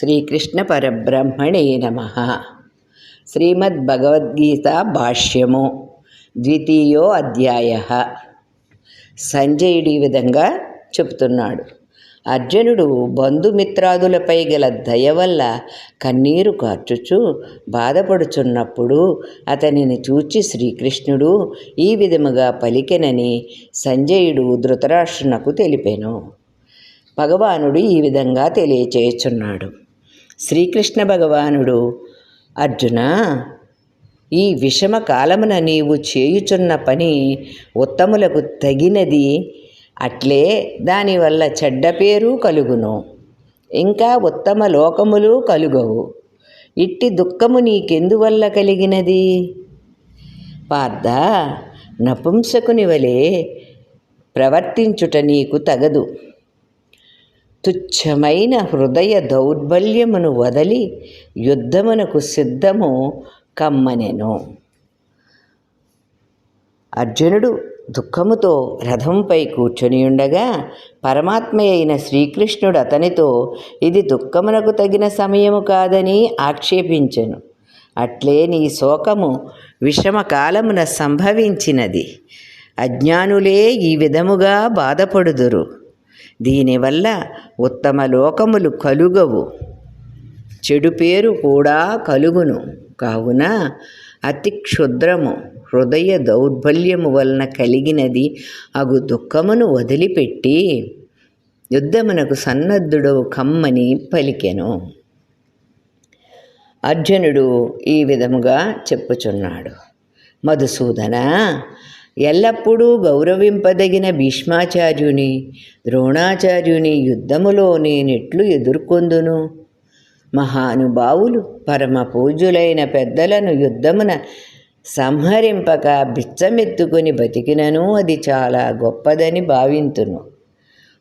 శ్రీకృష్ణ పరబ్రహ్మణే నమ. శ్రీమద్భగవద్గీత భాష్యము ద్వితీయో అధ్యాయ. సంజయుడు ఈ విధంగా చెబుతున్నాడు. అర్జునుడు బంధుమిత్రాదులపై గల దయ వల్ల కన్నీరు కార్చుచు బాధపడుచున్నప్పుడు అతనిని చూచి శ్రీకృష్ణుడు ఈ విధముగా పలికెనని సంజయుడు ధృతరాష్ట్రునకు తెలిపెను. భగవానుడు ఈ విధంగా తెలియచేయుచున్నాడు. శ్రీకృష్ణ భగవానుడు అర్జున ఈ విషమ కాలమున నీవు చేయుచున్న పని ఉత్తములకు తగినది. అట్లే దానివల్ల చెడ్డ పేరు కలుగును. ఇంకా ఉత్తమ లోకములు కలుగవు. ఇట్టి దుఃఖము నీకెందువల్ల కలిగినది? పార్థ నపుంసకుని వలె ప్రవర్తించుట నీకు తగదు. తుచ్చమైన హృదయ దౌర్బల్యమును వదలి యుద్ధమునకు సిద్ధము కమ్మనెను. అర్జునుడు దుఃఖముతో రథంపై కూర్చొని ఉండగా పరమాత్మ అయిన శ్రీకృష్ణుడు అతనితో ఇది దుఃఖమునకు తగిన సమయము కాదని ఆక్షేపించెను. అట్లే నీ శోకము విషమకాలమున సంభవించినది. అజ్ఞానులే ఈ విధముగా బాధపడుదురు. దీనివల్ల ఉత్తమ లోకములు కలుగవు. చెడు పేరు కూడా కలుగును. కావున అతి క్షుద్రము హృదయ దౌర్బల్యము వలన కలిగినది అగు దుఃఖమును వదిలిపెట్టి యుద్ధమునకు సన్నద్ధుడవు కమ్మని పలికెను. అర్జునుడు ఈ విధముగా చెప్పుచున్నాడు. మధుసూదన ఎల్లప్పుడూ గౌరవింపదగిన భీష్మాచార్యుని ద్రోణాచార్యుని యుద్ధములో నేనెట్లు ఎదుర్కొందును. మహానుభావులు పరమ పూజ్యులైన పెద్దలను యుద్ధమున సంహరింపక బిచ్చమెత్తుకుని బతికినను అది చాలా గొప్పదని భావింతును.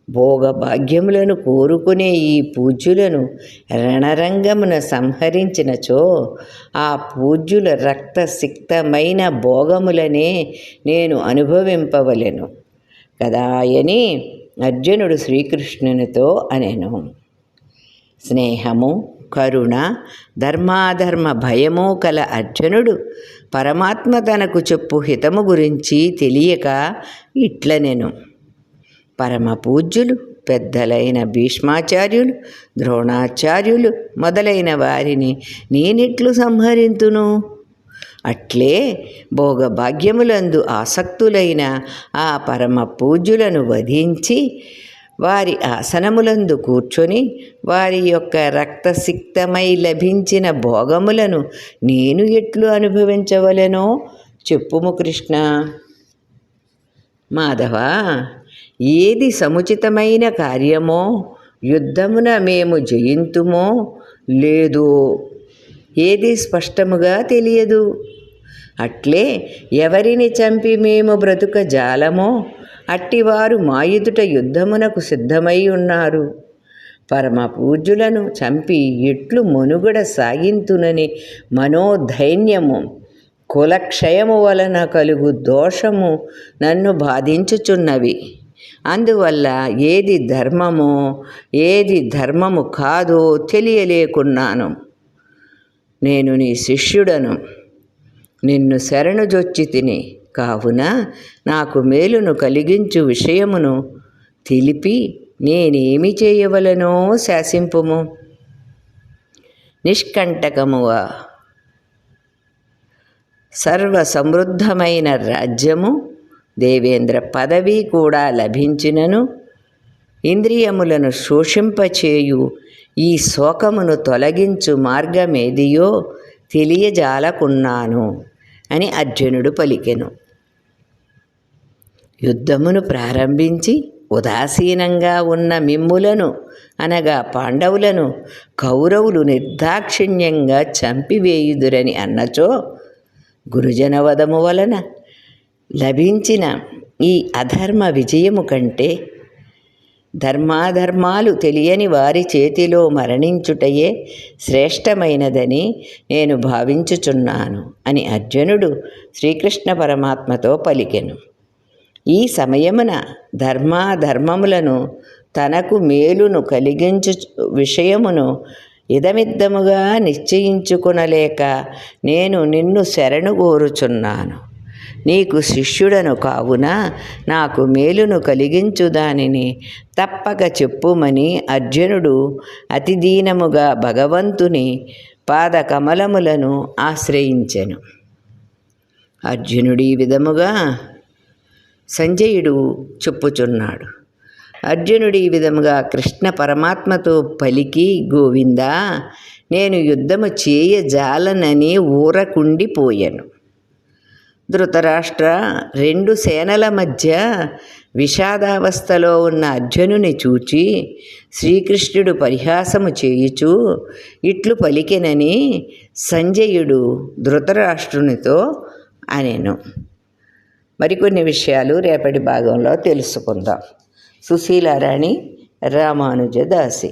భోగభాగ్యములను కోరుకునే ఈ పూజ్యులను రణరంగమున సంహరించినచో ఆ పూజ్యుల రక్తసిక్తమైన భోగములనే నేను అనుభవింపవలెను. కదాయని అర్జునుడు శ్రీకృష్ణునితో అనెను. స్నేహము కరుణ ధర్మాధర్మ భయము కల అర్జునుడు పరమాత్మ తనకు చెప్పు హితము గురించి తెలియక ఇట్లనెను. పరమ పూజ్యులు పెద్దలైన భీష్మాచార్యులు ద్రోణాచార్యులు మొదలైన వారిని నేనెట్లు సంహరింతును? అట్లే భోగభాగ్యములందు ఆసక్తులైన ఆ పరమ పూజ్యులను వధించి వారి ఆసనములందు కూర్చొని వారి యొక్క రక్తసిక్తమై లభించిన భోగములను నేను ఎట్లు అనుభవించవలెనో? చెప్పుము కృష్ణ. మాధవా ఏది సముచితమైన కార్యమో యుద్ధమున మేము జయింతుమో లేదో. ఏది స్పష్టముగా తెలియదు. అట్లే ఎవరిని చంపి మేము బ్రతుక జాలమో అట్టివారు మా ఎదుట యుద్ధమునకు సిద్ధమై ఉన్నారు. పరమ పూజ్యులను చంపి ఎట్లు మనుగడ సాగింతునని మనోధైన్యము కులక్షయము వలన కలుగు దోషము నన్ను బాధించుచున్నవి. అందువల్ల ఏది ధర్మమో ఏది ధర్మము కాదో తెలియలేకున్నాను. నేను నీ శిష్యుడను. నిన్ను శరణుజొచ్చి తిని. కావున నాకు మేలును కలిగించు విషయమును తెలిపి నేనేమి చేయవలనో శాసింపుము. నిష్కంటకముగా సర్వ సమృద్ధమైన రాజ్యము దేవేంద్ర పదవి కూడా లభించినను. ఇంద్రియములను శోషింపచేయు. ఈ శోకమును తొలగించు మార్గమేదియో తెలియజాలకున్నాను అని అర్జునుడు పలికెను. యుద్ధమును ప్రారంభించి ఉదాసీనంగా ఉన్న మిమ్ములను అనగా పాండవులను కౌరవులు నిర్దాక్షిణ్యంగా చంపివేయుదురని అన్నచో గురుజనవదము వలన లభించిన ఈ అధర్మ విజయము కంటే ధర్మాధర్మాలు తెలియని వారి చేతిలో మరణించుటయే శ్రేష్టమైనదని నేను భావించుచున్నాను అని అర్జునుడు శ్రీకృష్ణ పరమాత్మతో పలికెను. ఈ సమయమున ధర్మాధర్మములను తనకు మేలును కలిగించు విషయమును ఇదమిద్దముగా నిశ్చయించుకునలేక నేను నిన్ను శరణు కోరుచున్నాను నీకు శిష్యుడను కావున నాకు మేలును కలిగించు దానిని తప్పక చెప్పుమని అర్జునుడు అతిదీనముగా భగవంతుని పాదకమలములను ఆశ్రయించెను. అర్జునుడి విధముగా సంజయుడు చెప్పుచున్నాడు. అర్జునుడి ఈ విధముగా కృష్ణ పరమాత్మతో పలికి గోవిందా నేను యుద్ధము చేయజాలనని ఊరకుండిపోయాను. ధృతరాష్ట్ర రెండు సేనల మధ్య విషాదావస్థలో ఉన్న అర్జునుని చూచి శ్రీకృష్ణుడు పరిహాసము చేయుచు ఇట్లు పలికెనని సంజయుడు ధృతరాష్ట్రునితో అనెను. మరికొన్ని విషయాలు రేపటి భాగంలో తెలుసుకుందాం. సుశీలారాణి రామానుజదాసి.